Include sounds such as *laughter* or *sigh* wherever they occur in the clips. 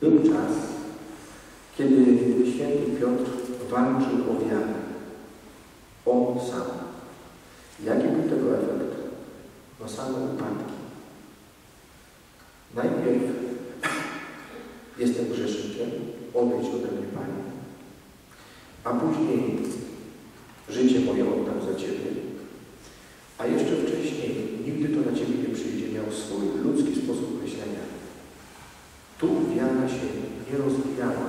Był czas, kiedy święty Piotr walczył o wiarę. On sam. Jaki był tego efekt? No same upadki. Najpierw jestem grzesznikiem, odejdź ode mnie Panie. A później życie moje oddam za Ciebie. A jeszcze wcześniej nigdy to na Ciebie nie przyjdzie, miał swój ludzki sposób myślenia. Tu wiara się nie rozwijała,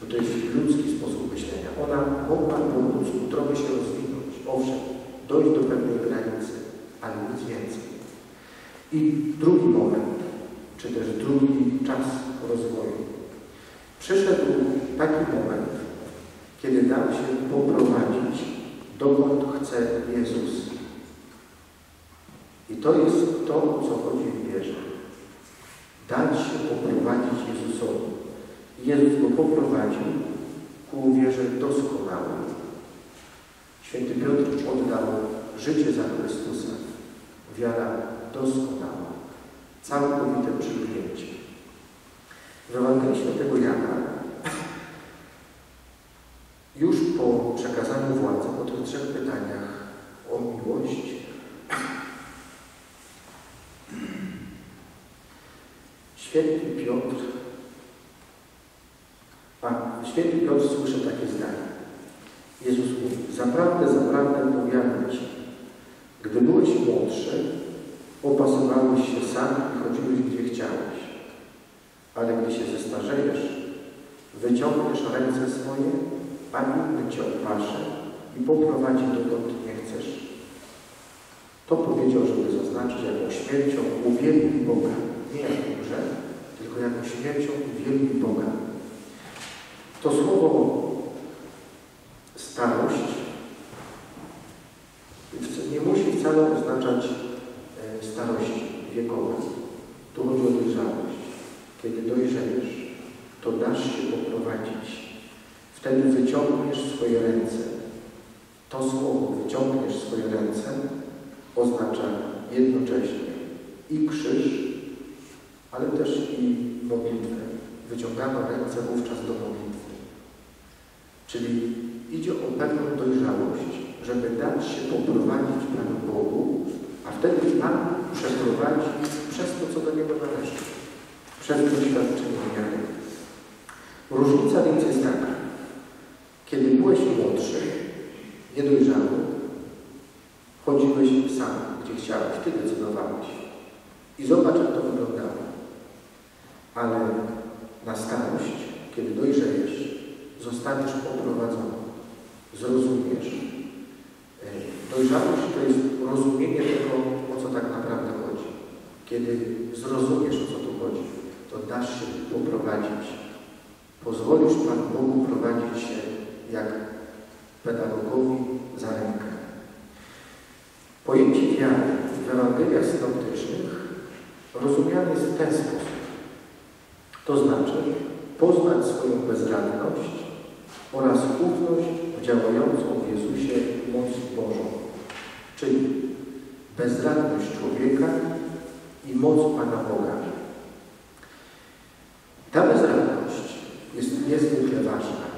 bo to jest ludzki sposób myślenia. Ona mogła po ludzku trochę się rozwinąć, owszem, dojść do pewnej granicy, ale nic więcej. I drugi moment, czy też drugi czas rozwoju. Przyszedł taki moment, kiedy dał się poprowadzić, dokąd chce Jezus. I to jest to, co chodzi w wierze. Dać się poprowadzić Jezusowi. Jezus go poprowadził ku wierze doskonałej. Święty Piotr oddał życie za Chrystusa. Wiara doskonała. Całkowite przylgnięcie. W Ewangelii Świętego Jana już po przekazaniu władzy, po tych trzech pytaniach o miłość, święty Piotr, święty Piotr słyszy takie zdanie. Jezus mówi, zaprawdę, zaprawdę powiadam Ci, gdy byłeś młodszy, opasowałeś się sam i chodziłeś gdzie chciałeś. Ale gdy się zestarzejesz, wyciągniesz ręce swoje, a inny Cię opasze i poprowadzi dokąd nie chcesz. To powiedział, żeby zaznaczyć, jaką śmiercią uwielbi Boga. Nie jak umrze, tylko jaką śmiercią uwielbi Boga. To słowo starość nie musi wcale oznaczać starości wiekowej. Tu chodzi o dojrzałość. Kiedy dojrzejesz, to dasz się poprowadzić. Wtedy wyciągniesz swoje ręce. To słowo wyciągniesz swoje ręce oznacza jednocześnie i krzyż, ale też i modlitwę. Wyciągano ręce wówczas do modlitwy. Czyli idzie o pewną dojrzałość, żeby dać się poprowadzić Panu Bogu, a wtedy Pan przeprowadzi przez to, co do Niego należy. Przez doświadczenie wiary. Różnica więc jest taka. Kiedy byłeś młodszy, niedojrzały, chodziłeś sam, gdzie chciałeś, Ty decydowałeś. I zobacz, jak to wyglądało. Ale na starość, kiedy dojrzejesz, zostaniesz poprowadzony. Zrozumiesz. Dojrzałość to jest rozumienie tego, o co tak naprawdę chodzi. Kiedy zrozumiesz, o co tu chodzi, to dasz się poprowadzić. Pozwolisz Panu Bogu prowadzić się jak pedagogowi za rękę. Pojęcie wiary w Ewangeliach synoptycznych rozumiane jest w ten sposób. To znaczy poznać swoją bezradność oraz ufność w działającą w Jezusie moc Bożą. Czyli bezradność człowieka i moc Pana Boga. Ta bezradność jest niezwykle ważna.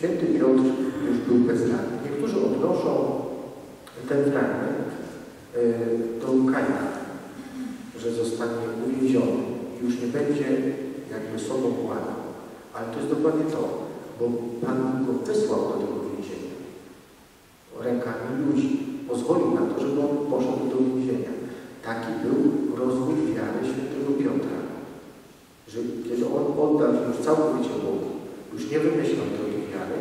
Święty Piotr już był bezradny. Niektórzy odnoszą ten fragment do Kaina, że zostanie uwięziony i już nie będzie jakby sobą władał. Ale to jest dokładnie to, bo Pan go wysłał do tego więzienia rękami ludzi. Pozwolił na to, żeby on poszedł do więzienia. Taki był rozwój wiary świętego Piotra. Że kiedy on oddał już całkowicie Bogu, już nie wymyślał drogi wiary,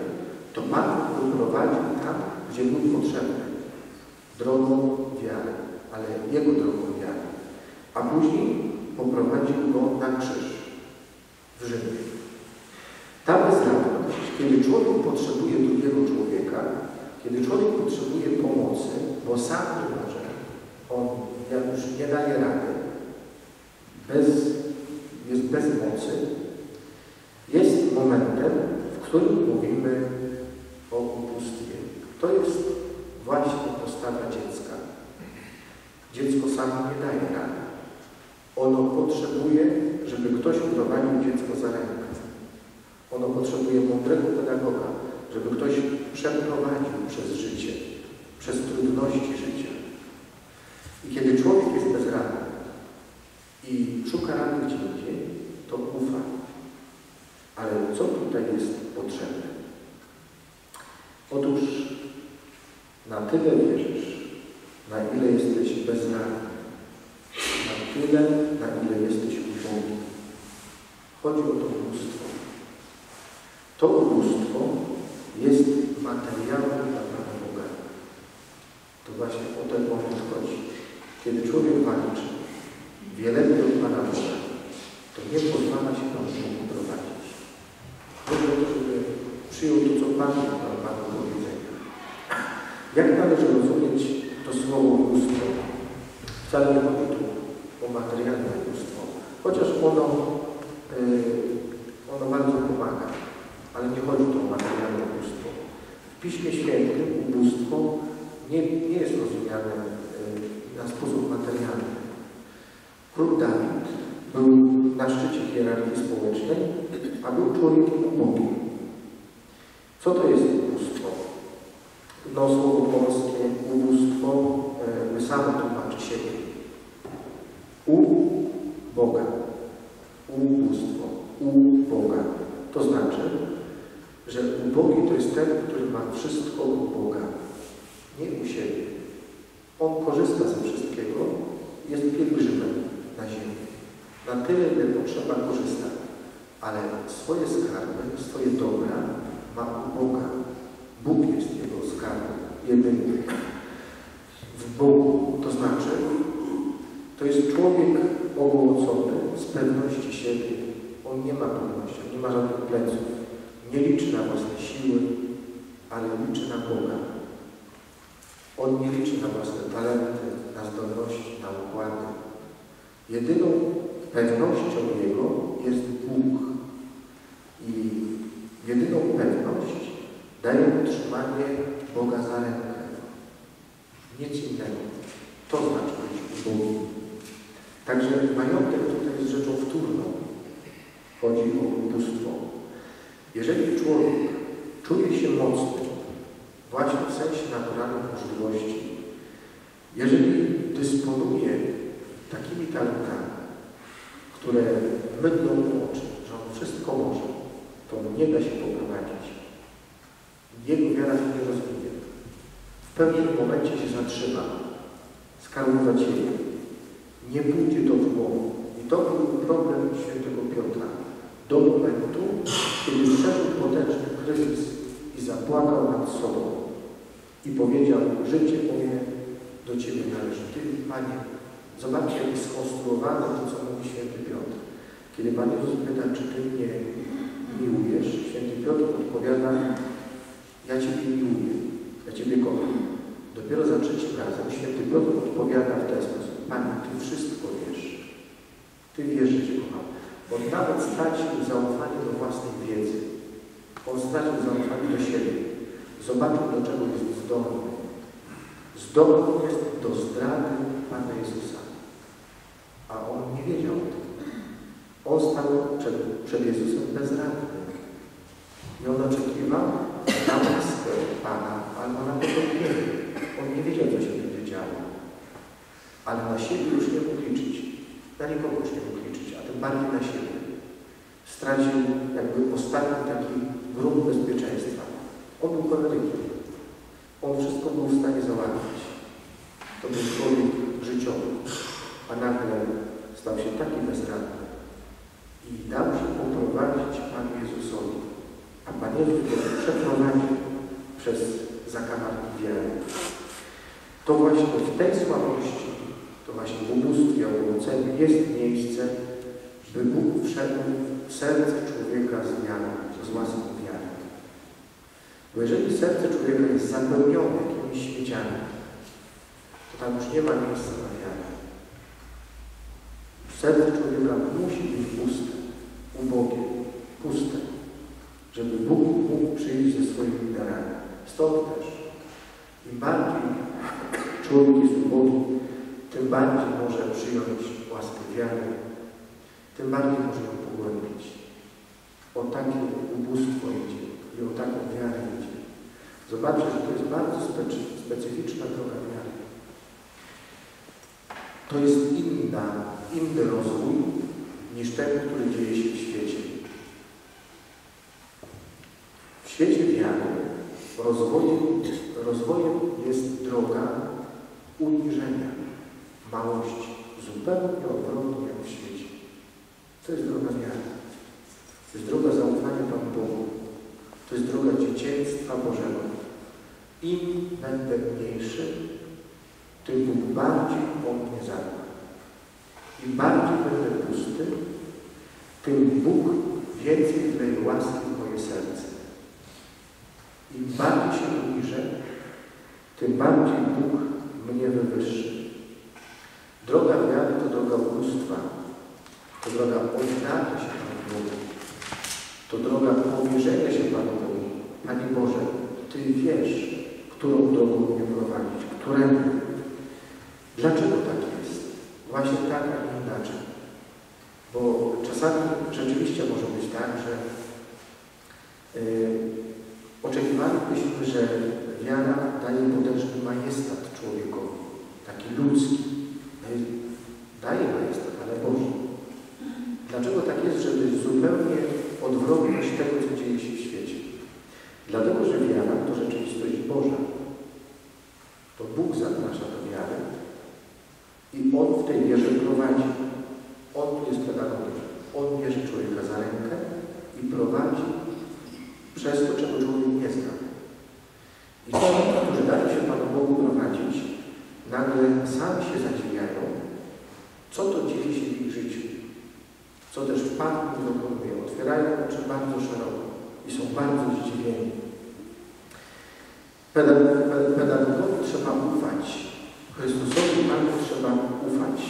to Pan go prowadził tam, gdzie był potrzebny. Drogą wiary, ale Jego drogą wiary. A później poprowadził go na krzyż w Rzymie. Ta bezradność, kiedy człowiek potrzebuje drugiego człowieka, kiedy człowiek potrzebuje pomocy, bo sam nie może, on już nie daje rady, bez, jest bez mocy, jest momentem, którym mówimy o ubóstwie. To jest właśnie postawa dziecka. Dziecko samo nie daje rady. Ono potrzebuje, żeby ktoś prowadził dziecko za rękę. Ono potrzebuje mądrego pedagoga, żeby ktoś przeprowadził przez życie, przez trudności życia. I kiedy człowiek jest bezradny i szuka rady gdzie indziej, to ufa. Ale co tutaj jest potrzebne? Otóż na tyle wierzysz, na ile jesteś bezradny, na tyle, na ile jesteś ubogi. Chodzi o to ubóstwo. To ubóstwo jest materiałem dla Pana Boga. To właśnie o ten moment chodzi. Kiedy człowiek walczy, wielebny Pana Boga, to nie pozwala się Panu Bogu prowadzić. Żeby przyjął to, co Pan ma Panu do powiedzenia. Jak należy rozumieć to słowo ubóstwo? Wcale nie chodzi tu o materialne ubóstwo, chociaż ono, yy, ono bardzo pomaga, ale nie chodzi tu o materialne ubóstwo. W Piśmie Świętym ubóstwo nie, nie jest rozumiane yy, na sposób materialny. Król Dawid był na szczycie hierarchii społecznej, a był człowiekiem ubogim. Co to jest ubóstwo? No słowo polskie ubóstwo yy, samo tłumaczy siebie. U Boga. Ubóstwo. U Boga. To znaczy, że ubogi to jest ten, który ma wszystko u Boga. Nie u siebie. On korzysta ze wszystkiego, jest pielgrzymem na ziemi. Na tyle, ile potrzeba korzysta. Ale swoje skarby, swoje dobra ma u Boga. Bóg jest jego skarbem, jedyny. W Bogu, to znaczy, to jest człowiek ogołocony z pewności siebie. On nie ma pewności, on nie ma żadnych pleców. Nie liczy na własne siły, ale liczy na Boga. On nie liczy na własne talenty, na zdolności, na układy. Jedyną pewnością Jego jest Bóg. I jedyną pewność daje utrzymanie Boga za rękę. Nic innego. To znaczy być ubogim. Także majątek tutaj jest rzeczą wtórną. Chodzi o ubóstwo. Jeżeli człowiek czuje się mocny, właśnie w sensie naturalnych możliwości, jeżeli dysponuje takimi talentami, które mydlą oczy, że on wszystko może, to nie da się poprowadzić. Jego wiara się nie rozwinie. W pewnym momencie się zatrzyma, skarbu ciebie. Nie pójdzie w głowę. I to był problem świętego Piotra. Do momentu, kiedy wszedł potężny kryzys i zapłakał nad sobą i powiedział, życie moje do Ciebie należy. Ty, Panie, zobaczcie, jak jest skonstruowane to, co mówi święty Piotr. Kiedy Pan Jezus pyta, czy Ty mnie miłujesz, święty Piotr odpowiada, ja Ciebie miłuję, ja Ciebie kocham. Dopiero za trzecim razem święty Piotr odpowiada w ten sposób, Panie, Ty wszystko wiesz. Ty wiesz, że Cię kocham. On nawet stracił zaufanie do własnej wiedzy. On stracił zaufanie do siebie. Zobaczył, do czego jest zdolny. Zdolny jest do zdrady Pana Jezusa. A on nie wiedział. On stał przed, przed Jezusem bezradny. I on oczekiwał na łaskę Pana albo na potępienie. On nie wiedział, co się będzie działo. Ale na siebie już nie mógł liczyć. Na nikogo już nie mógł liczyć, a tym bardziej na siebie. Stracił jakby ostatni taki grunt bezpieczeństwa. On był cholerykiem. On wszystko był w stanie załatwić. To był człowiek życiowy. A nagle stał się taki bezradny. I dał się poprowadzić Panu Jezusowi. A Pan Jezus go przeprowadził przez zakamarki wiary. To właśnie w tej słabości, to właśnie w ubóstwie, owoceniem jest miejsce, by Bóg wszedł w serce człowieka z wiarą, z własną wiarą. Bo jeżeli serce człowieka jest zapełnione jakimiś śmieciami, to tam już nie ma miejsca. Serce człowieka musi być puste, ubogie, puste, żeby Bóg mógł przyjść ze swoimi darami. Stąd też im bardziej człowiek jest ubogi, tym bardziej może przyjąć łaskę wiary, tym bardziej może ją pogłębić. O takie ubóstwo idzie i o taką wiarę idzie. Zobaczcie, że to jest bardzo specyficzna droga wiary. To jest inna, inny rozwój niż ten, który dzieje się w świecie. W świecie wiary rozwojem, rozwojem jest droga uniżenia, małości, zupełnie odwrotnie jak w świecie. To jest droga wiary. To jest droga zaufania Panu Bogu. To jest droga dzieciństwa Bożego. Im będę mniejszy, tym Bóg bardziej o mnie zadba. Im bardziej będę pusty, tym Bóg więcej wleje łaski w moje serce. Im bardziej się uniżę, tym bardziej Bóg mnie wywyższy. Droga wiary to droga ubóstwa, to droga oddania się Panu Bogu, to droga powierzenia się Panu Bogu. Panie Boże, Ty wiesz, którą drogą mnie prowadzić, którędy. Dlaczego tak jest? Właśnie tak, inaczej. Bo czasami rzeczywiście może być tak, że yy, oczekiwalibyśmy, że wiara daje potężny majestat człowiekowi, taki ludzki. Daje majestat, ale Boży. Dlaczego tak jest, żeby zupełnie odwrotność tego, co dzieje się w świecie? Dlatego, że wiara to rzeczywistość Boża. To Bóg zaprasza do wiary i On w tej wierze prowadzi. On tu jest pedagogiem. On bierze człowieka za rękę i prowadzi przez to, czego człowiek nie zna. I ci, którzy dają się Panu Bogu prowadzić, nagle sami się zadziwiają, co to dzieje się w ich życiu. Co też Pan dokonuje. Otwierają oczy bardzo szeroko i są bardzo zdziwieni. Pedagogowi trzeba ufać. Chrystusowi Panu trzeba ufać.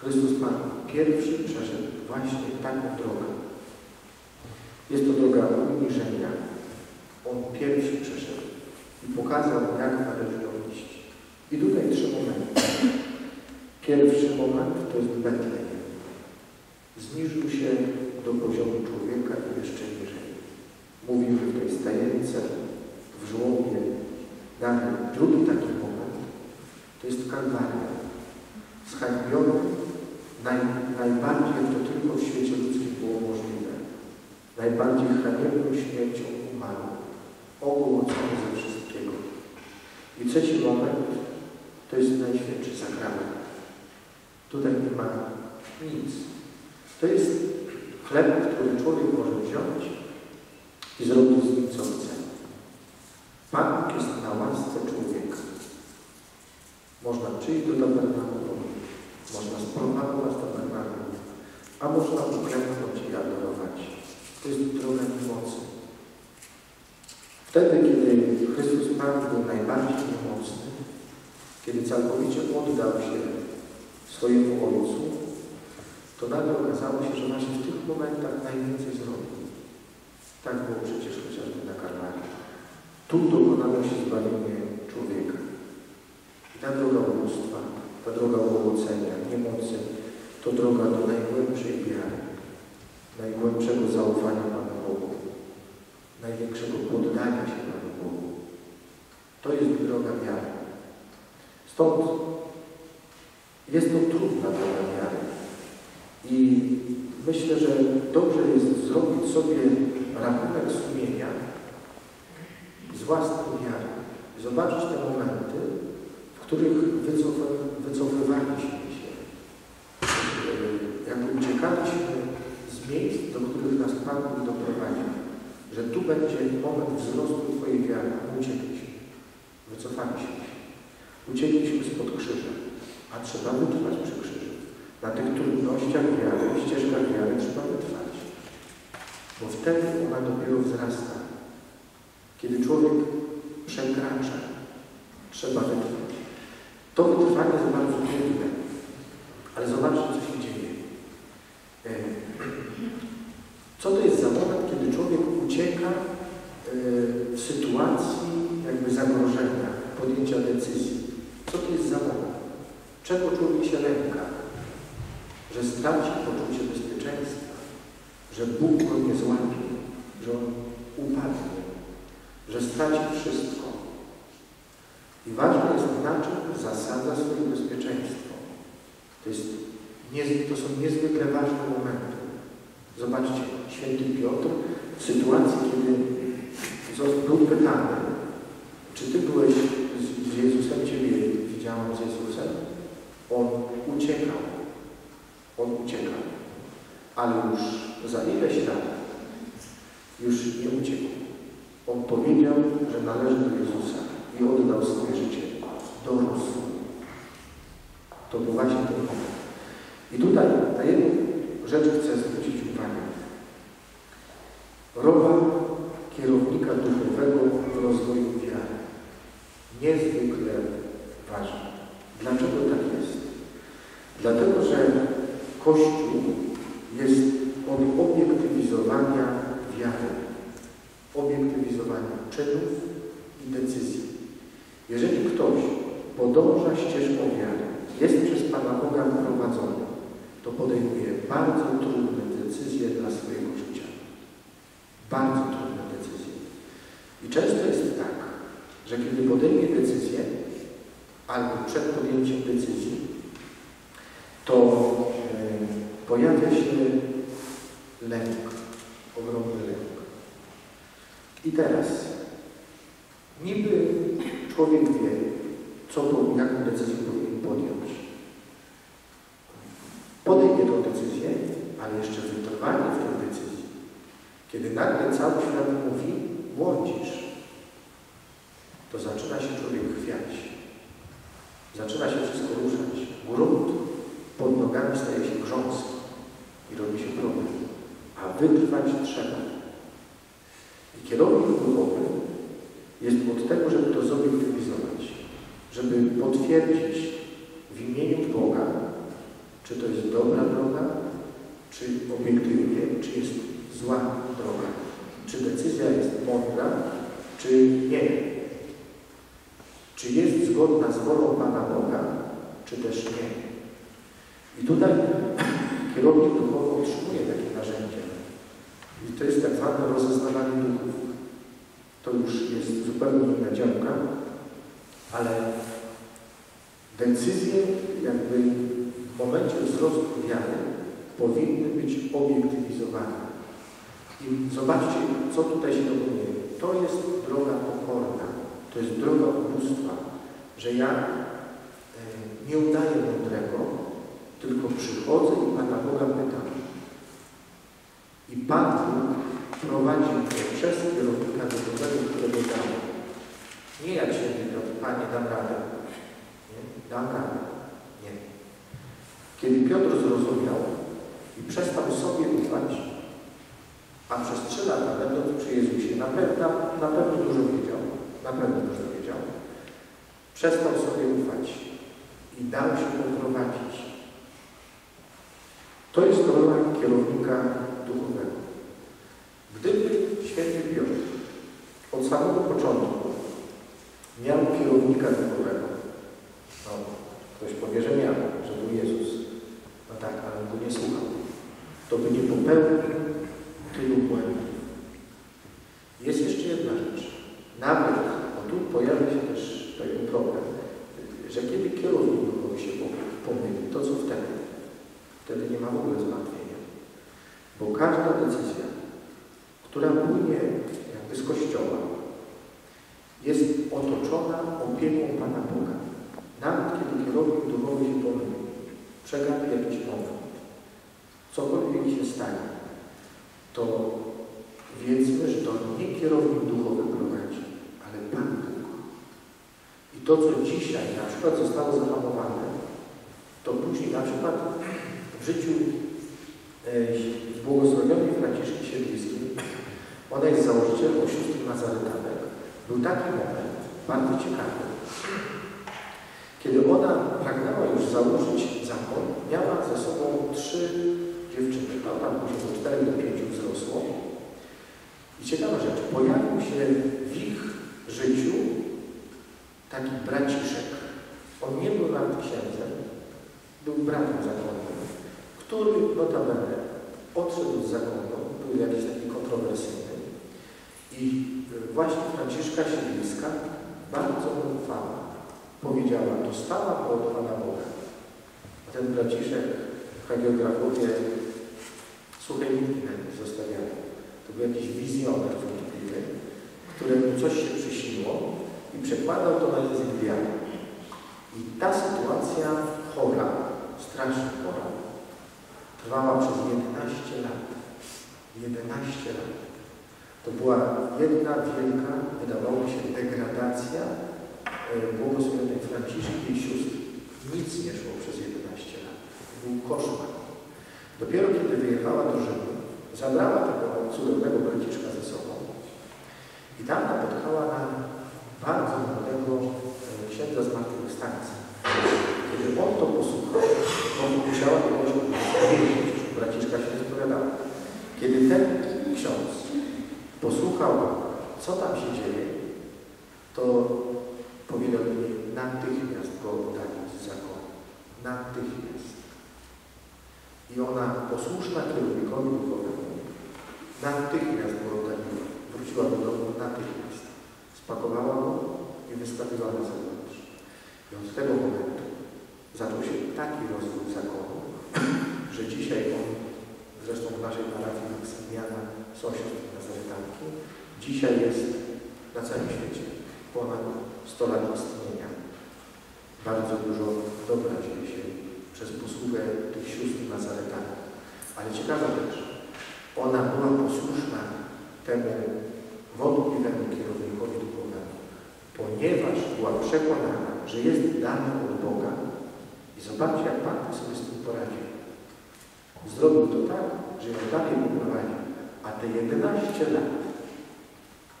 Chrystus Pan pierwszy przeszedł właśnie taką drogę. Jest to droga uniżenia. On pierwszy przeszedł i pokazał, jak należy ją iść. I tutaj trzy momenty. Pierwszy moment to jest Betlejem. Zniżył się do poziomu człowieka i jeszcze niżej. Mówił, że w tej stajence, w żłobie. Dalej, drugi taki moment to jest Kalwaria. Zhańbiony naj, najbardziej, jak to tylko w świecie ludzkim było możliwe. Najbardziej haniebną śmiercią umarł. Ogołocony ze wszystkiego. I trzeci moment to jest Najświętszy Sakrament. Tutaj nie ma nic. To jest chleb, który człowiek może wziąć i zrobić z nim co chce. Pan jest na łasce człowieka. Można przyjść do tabernakulum, można sprowadzić do tabernakulum, a można uklęknąć i adorować. To jest droga mocy. Wtedy, kiedy Chrystus Pan był najbardziej niemocny, kiedy całkowicie oddał się swojemu Ojcu, to nagle okazało się, że właśnie w tych momentach najwięcej zrobił. Tak było przecież chociażby na Kalwarii. Tu dokonało się zbawienie człowieka. I ta droga ubóstwa, ta droga ułocenia, niemocy, to droga do najgłębszej wiary, najgłębszego zaufania Panu Bogu, największego poddania się Panu Bogu. To jest droga wiary. Stąd jest to trudna droga wiary. I myślę, że dobrze jest zrobić sobie rachunek sumienia z własnej wiary. Zobaczyć te momenty, których wycofywaliśmy się. Jak uciekaliśmy z miejsc, do których nas Pan Bóg doprowadził. Że tu będzie moment wzrostu Twojej wiary, uciekliśmy. Wycofaliśmy się. Uciekliśmy spod krzyża, a trzeba wytrwać przy krzyżu. Na tych trudnościach wiary, ścieżkach wiary trzeba wytrwać. Bo wtedy ona dopiero wzrasta. Kiedy człowiek przekracza, trzeba wytrwać. To wytrwanie jest bardzo trudne. Ale zobaczcie, co się dzieje. Co to jest za moment, kiedy człowiek ucieka w sytuacji jakby zagrożenia, podjęcia decyzji? Co to jest za moment? czego człowiek się lęka? Że straci poczucie bezpieczeństwa, że Bóg go nie złapie, że on upadnie, że straci wszystko. I ważne jest, na czym zasadza swoje bezpieczeństwo. To, jest, to są niezwykle ważne momenty. Zobaczcie, święty Piotr w sytuacji, kiedy był pytany, czy Ty byłeś z Jezusem, Ciebie widziałam z Jezusem? On uciekał. On uciekał. Ale już za ileś lat już nie uciekł. On powiedział, że należy do Jezusa i oddał swoje życie. Dorósł. To był właśnie ten moment. I tutaj na jedną rzecz chcę zwrócić uwagę. Rola kierownika duchowego w rozwoju wiary. Niezwykle ważna. Dlaczego tak jest? Dlatego, że Kościół jest od obiektywizowania wiary, obiektywizowania czynów i decyzji. Jeżeli ktoś podąża ścieżką wiary, jest przez Pana Boga prowadzony, to podejmuje bardzo trudne decyzje dla swojego życia. Bardzo trudne decyzje. I często jest tak, że kiedy podejmie decyzję, albo przed podjęciem decyzji, to e, pojawia się lęk, ogromny lęk. I teraz, niby człowiek wie, co to, jaką decyzję powinien podjąć. Podejmie tę decyzję, ale jeszcze wytrwanie w tej decyzji. Kiedy nagle cały świat mówi, błądzisz, to zaczyna się człowiek chwiać. Zaczyna się wszystko ruszać. Grunt pod nogami staje się grząski i robi się problem. A wytrwać trzeba. I kierownik duchowy jest od tego, żeby to zobiektywizować, żeby potwierdzić w imieniu Boga, czy to jest dobra droga, czy obiektywnie, czy jest zła droga, czy decyzja jest mądra, czy nie. Czy jest zgodna z wolą Pana Boga, czy też nie. I tutaj *clears throat* kierownik duchowy otrzymuje takie narzędzie. I to jest tak zwane rozeznawanie duchów. To już jest zupełnie inna działka, ale decyzje jakby w momencie wzrostu wiary powinny być obiektywizowane. I zobaczcie, co tutaj się dokonuje. To jest droga pokorna. To jest droga ubóstwa, że ja e, nie udaję mądrego, tylko przychodzę i Pana Boga pytam. I Pan prowadzi mnie przez kierownika duchowego, którego dam. Nie się Piotr, Panie, dam radę. Nie? Dam radę. Nie. Kiedy Piotr zrozumiał i przestał sobie ufać, a przez trzy lata, będąc przy Jezusie, na pewno, na pewno dużo wiedział, na pewno dużo wiedział, przestał sobie ufać i dał się poprowadzić. To jest rola kierownika duchowego. Gdyby święty Piotr od samego początku miał kierownika duchowego, no, ktoś powie, że miał, że był Jezus, no tak, ale on go nie słuchał, to by nie popełnił tylu błędów. Jest jeszcze jedna rzecz. Nawet, bo tu pojawia się też taki problem, że kiedy kierownik duchowy się pomyli, to co wtedy? Wtedy nie ma w ogóle zmartwienia. Bo każda decyzja, która płynie jakby z Kościoła, jest otoczona opieką Pana Boga. Nawet kiedy kierownik duchowy się pomyli, przegapi jakiś moment, cokolwiek się stanie, to wiedzmy, że to nie kierownik duchowy prowadzi, ale Pan Bóg. I to, co dzisiaj na przykład zostało zahamowane, to później na przykład w życiu e, błogosławionej Franciszki Siedliskiej, ona jest założycielką sióstr Nazaretanek, był taki moment, bardzo ciekawy, kiedy ona pragnęła już założyć zakon, miała ze sobą trzy dziewczyny, prawda? Później do cztery do pięciu wzrosło. I ciekawa rzecz, pojawił się w ich życiu taki braciszek. On nie był nawet księdzem, bratem zakonnym, który notabene odszedł z zakonu, był jakiś taki kontrowersyjny i właśnie Franciszka Siedliska bardzo mu ufała. Powiedziała, dostała od Pana Boga. A ten braciszek, hagiografowie, suche nitki na nim zostawiali. To był jakiś wizjoner wątpliwy, któremu coś się przyśniło i przekładał to na język wiary. I ta sytuacja chora, strasznie chora, trwała przez 11 lat. 11 lat. To była jedna wielka, wydawało się, degradacja e, błogosławionej Franciszki i sióstr. Nic nie szło przez 11 lat. To był koszmar. Dopiero kiedy wyjechała do Rzymu, zabrała tego cudownego braciszka ze sobą i tam napotkała na bardzo młodego e, księdza zmartwychwstania. Kiedy on to posłuchał, on musiała to powiedzieć, braciszka się nie spowiadała. Kiedy ten ksiądz posłuchał, co tam się dzieje, to powiedział mi, natychmiast go oddali z zakonu. Natychmiast. I ona posłuszna kierownikowi duchowemu, natychmiast go oddaliła. Wróciła do domu natychmiast. Spakowała go i wystawiła na zewnątrz. I od tego momentu zaczął się taki rozwój zakonu, że dzisiaj on, zresztą w naszej parafii Maksymiliana siostry Nazaretanki, dzisiaj jest na całym świecie ponad 100 lat istnienia. Bardzo dużo dobra dzieje się przez posługę tych sióstr Nazaretanek. Ale ciekawa rzecz, ona była posłuszna temu wątpliwemu kierownikowi duchowemu, ponieważ była przekonana, że jest dana od Boga i zobaczcie, jak Pan sobie z tym poradził. Zrobił to tak, że ją dalej poprowadził, a te 11 lat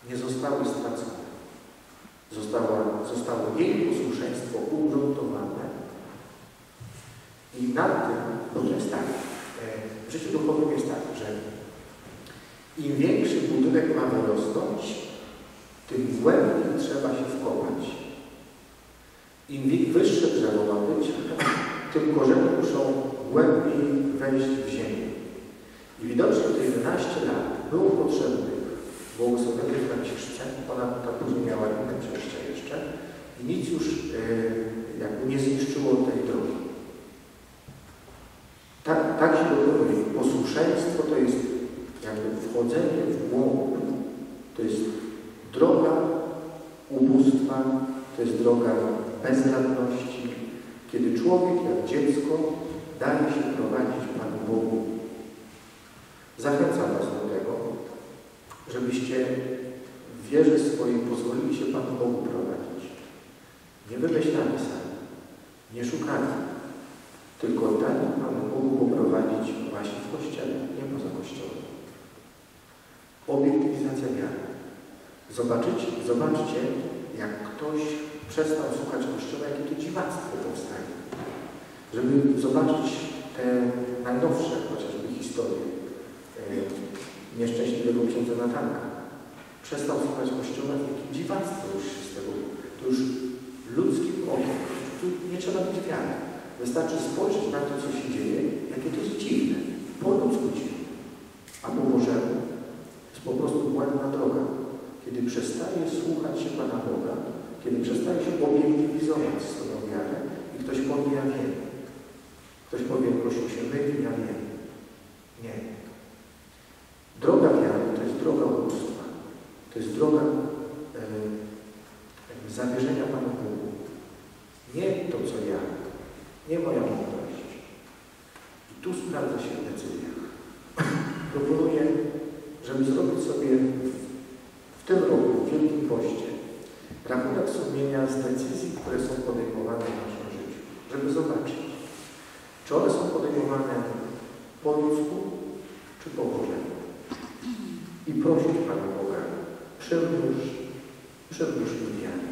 nie zostały stracone. Zostało, jej posłuszeństwo ugruntowane i na tym, bo to jest tak, e, w życiu duchowym jest tak, że im większy budynek ma wyrosnąć, tym głębiej trzeba się wkopać. Im wyższe drzewo ma być, tym korzenie muszą głębiej wejść w ziemię. I widocznie te 11 lat było potrzebnych błogosławionej Franciszce, ona tak później miała inne przejścia jeszcze i nic już yy, jakby nie zniszczyło tej drogi. Tak, tak się dokonuje. Posłuszeństwo to jest jakby wchodzenie w głąb. To jest droga ubóstwa, to jest droga bezradności, kiedy człowiek jak dziecko daje się prowadzić Panu Bogu. Zachęcam Was do tego, żebyście w wierze swojej pozwolili się Panu Bogu prowadzić. Nie wymyślali sami, nie szukali, tylko dali Panu Bogu poprowadzić właśnie w Kościele, nie poza Kościołem. Obiektywizacja wiary. Zobaczycie, zobaczcie, jak ktoś przestał słuchać Kościoła, jakie to dziwactwo powstaje. Żeby zobaczyć te najnowsze chociażby historie e, nieszczęśliwego księdza Natanka. Przestał słuchać Kościoła, jakie dziwactwo już z tego. To już ludzkim okiem. Tu nie trzeba być wiary. Wystarczy spojrzeć na to, co się dzieje, jakie to jest dziwne. Po ludzku dziwne. A po jest po prostu błędna droga. Kiedy przestaje słuchać się Pana Boga, kiedy przestaje się obiektywizować swoją wiarę i ktoś powie, ja wiem. Ktoś powie, prosił się myli, ja wiem. Nie. Droga wiary to jest droga ubóstwa. To jest droga e, zawierzenia Panu Bogu. Nie to, co ja. Nie moja mądrość. I tu sprawdza się w decyzjach. *clears throat* Proponuję, żeby zrobić sobie w tym roku, w Wielkim Poście, rachunek sumienia z decyzji, które są podejmowane w naszym życiu. Żeby zobaczyć, czy one są podejmowane po ludzku, czy po Bożemu. I prosić Pana Boga, przymnóż, przymnóż mi wiarę,